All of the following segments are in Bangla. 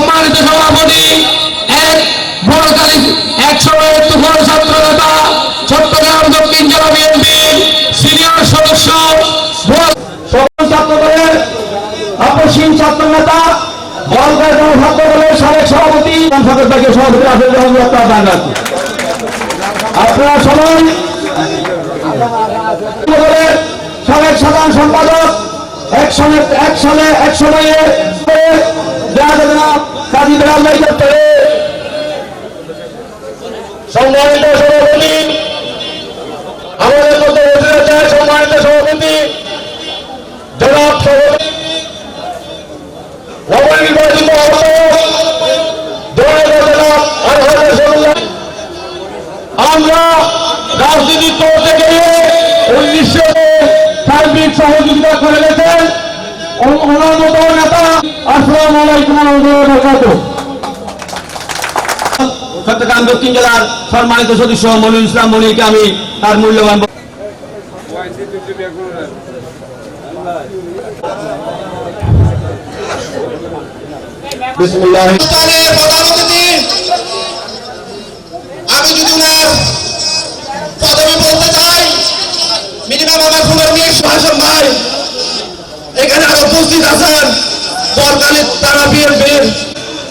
সম্মানিত সভাপতি, এক বড়কালী একশো তুফান ছাত্র নেতা, চট্টগ্রাম দক্ষিণ জেলা বিএনপির সিনিয়র সদস্য ছাত্র নেতা সম্পাদক, এক এক সালে এক সময়ে কাজী বেড়াল করতে সম্মানিত সভাপতি, আমাদের মধ্যে বসে রয়েছে সম্মানিত সভাপতি, জনাব সভাপতি নবনির্বাচিত আমরা রাজনীতি করতে গিয়ে উনিশশো সার্বিক সহযোগিতা করে গেছেন। ওনার মতো নেতা আসসালাম আলাইকুম রহমতুল্লাহ চট্টগ্রাম দক্ষিণ জেলার সম্মানিত সদস্য মনির ইসলাম মনিরকে আমি তার মূল্যবান আমি যদি ওনার পদবি বলতে চাই মিনিমাম আমার মির ভাই এখানে উপস্থিত আছেন বরকালী তারা বিএনপির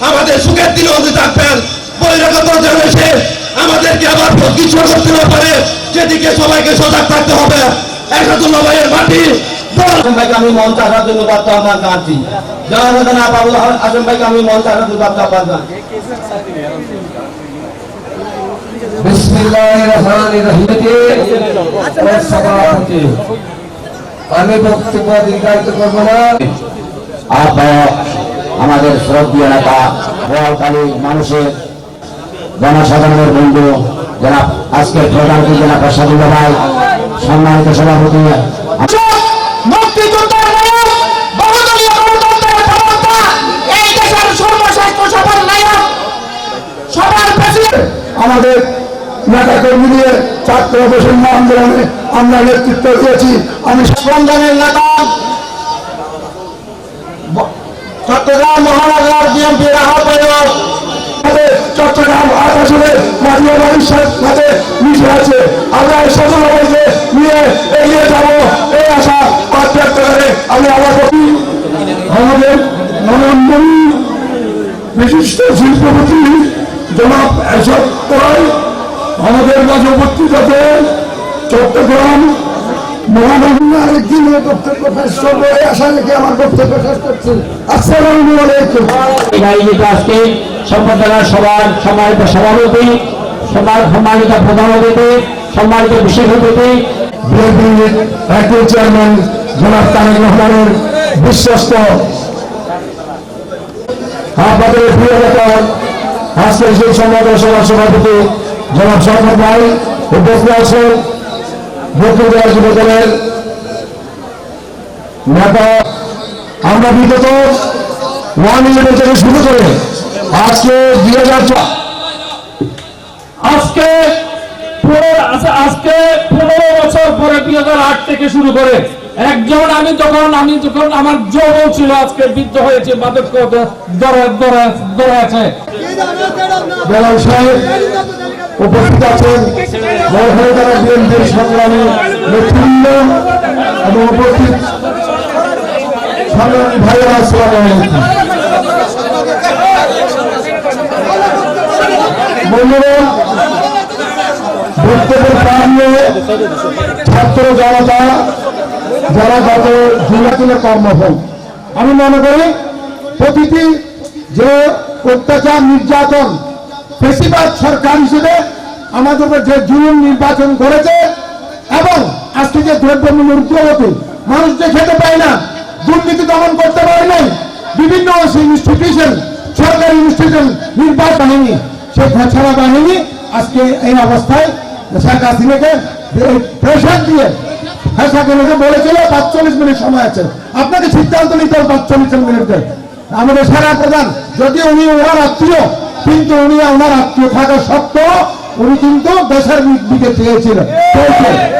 আমাদের সুখের দিনে অতি থাকবেন বৈরকম এসে আমাদেরকে আবার কিছু করতে না পারে যেদিকে সবাইকে সজাগ থাকতে হবে। একাদুল্লাহ ভাইয়ের মাটি। আসম ভাইকে আমি মঞ্চ আসার জন্য বার্ত আহ্বান জানাচ্ছি জনতা না আসম ভাইকে আমি মঞ্চ আসার জন্য বার্ত আহ্বান জানাচ্ছি বিসমিল্লাহির রহমানির রহিমকে সভাপতি। আমি বক্তব্য দীর্ঘায়িত করব না। আহ্বায়ক আমাদের শ্রদ্ধীয় নেতা বোয়ালখালী মানুষের জনসাধারণের বন্ধু যারা আজকের প্রধান জেলা প্রসাদুল্লাহ ভাই সম্মানিত সভাপতি। মুক্তিযুদ্ধের নায়ক বহুদলীয় গণতন্ত্রের প্রবক্তা এই দেশের সর্বশ্রেষ্ঠ সফল নায়ক সবার প্রেসিডেন্ট আমাদের নেতা কর্মী দিয়ে ছাত্র বৈষম্য আন্দোলনে আমরা নেতৃত্ব দিয়েছি। আমি রমজানের নেতা। বাড়ির সাথে মিশে আছে। আমরা এই সচেতনতাকে নিয়ে এগিয়ে যাব। এই আশা ব্যক্ত করে আমি আমার প্রতি আমাদের নবন্দনী বিশিষ্ট শিল্পপতি জনাব এসব আমাদের মাঝে উপস্থিত আছেন চট্টগ্রাম সভাপতি সম্মানিত প্রধান অতিথি, সম্মানিত বিশেষ অতিথি চেয়ারম্যান জনাব তারেক রহমানের বিশ্বস্ত আপনাদের প্রিয় নেতা আজকের সেই সংবাদের সভার সভাপতি জনাব শঙ্কর ভাই উপস্থিত আছেন। দক্ষিণ জেলা যুব দলের নেতা, আমরা বিগত ওয়ান ইলেভেন থেকে শুরু করে আজকে দুই হাজার আজকে আচ্ছা, আজকে পনেরো বছর পরে দুই হাজার আট থেকে শুরু করে একজন আমি যখন আমি যখন আমার যৌবন ছিল আজকে বৃদ্ধ হয়েছে সাহেব উপস্থিত আছেন। বিএনপির সংগ্রামী নেতৃত্ব এবং উপস্থিত সংগ্রামী ভাইয়েরা ছাত্র জনতা, যারা গত আমি মনে করি প্রতিটি যে অত্যাচার নির্যাতন বেশিরভাগ সরকার হিসেবে আমাদের যে জুলুম নির্বাচন করেছে এবং আজকে যে দ্রব্যমূল্য ঊর্ধ্বগতি মানুষ যে খেতে পায় না, দুর্নীতি দমন করতে পারে নাই, বিভিন্ন ইনস্টিটিউশন সরকারি ইনস্টিটিউশন নির্বাচন বাহিনী সেই বাহিনী আজকে এই অবস্থায় প্রেশার দিয়ে বলেছিল পাঁচচল্লিশ মিনিট সময় আছে। আপনাকে সিদ্ধান্ত নিতে হবে পাঁচচল্লিশ মিনিটে। আমাদের প্রধান যদি উনি ওনার আত্মীয়, কিন্তু উনি ওনার আত্মীয় থাকা সত্ত্বেও উনি কিন্তু দেশের দিকে চেয়েছিলেন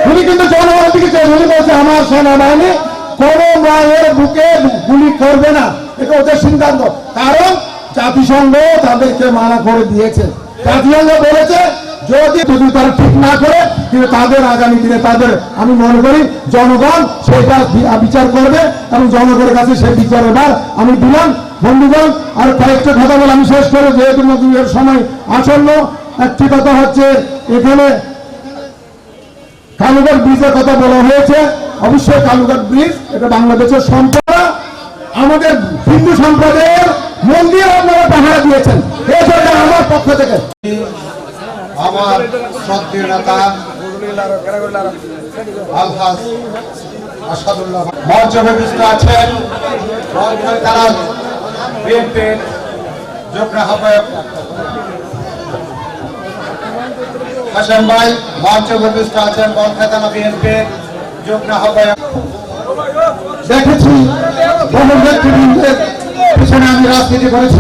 উনি কিন্তু জনগণের দিকে চেয়েছেন উনি বলছে, আমার সেনাবাহিনী কোন মায়ের বুকে গুলি করবে না। এটা ওদের সিদ্ধান্ত। কারণ জাতিসংঘ তাদেরকে মানা করে দিয়েছে। জাতিসংঘ বলেছে, যদি যদি তারা ঠিক না করে, কিন্তু তাদের আগামী দিনে তাদের, আমি মনে করি, জনগণ সেটা বিচার করবে এবং জনগণের কাছে সেই বিচারের বার আমি দিলাম। বন্ধুগণ, আর কয়েকটা কথা বলে আমি শেষ করে, যেহেতু নদীর সময় আসন্ন। একটি কথা হচ্ছে, এখানে কালুঘাট ব্রিজের কথা বলা হয়েছে। অবশ্যই কালুঘাট ব্রিজ, এটা বাংলাদেশের সম্পদ। আমাদের হিন্দু সম্প্রদায়ের মন্দির আপনারা পাহারা দিয়েছেন। এই জন্য আমার পক্ষ থেকে আমার সক্রিয় নেতা আলহাজ আসাদুল্লাহ। মঞ্চ বিশিষ্ট আছেন থানা বিএনপির যুগ্ম আহ্বায়ক হাসান ভাই মঞ্চ বিশিষ্ট আছেন বলখালী বিএনপির যুগ্ম আহ্বায়ক। দেখেছি বহু পিছনে আমি রাজনীতি করেছি।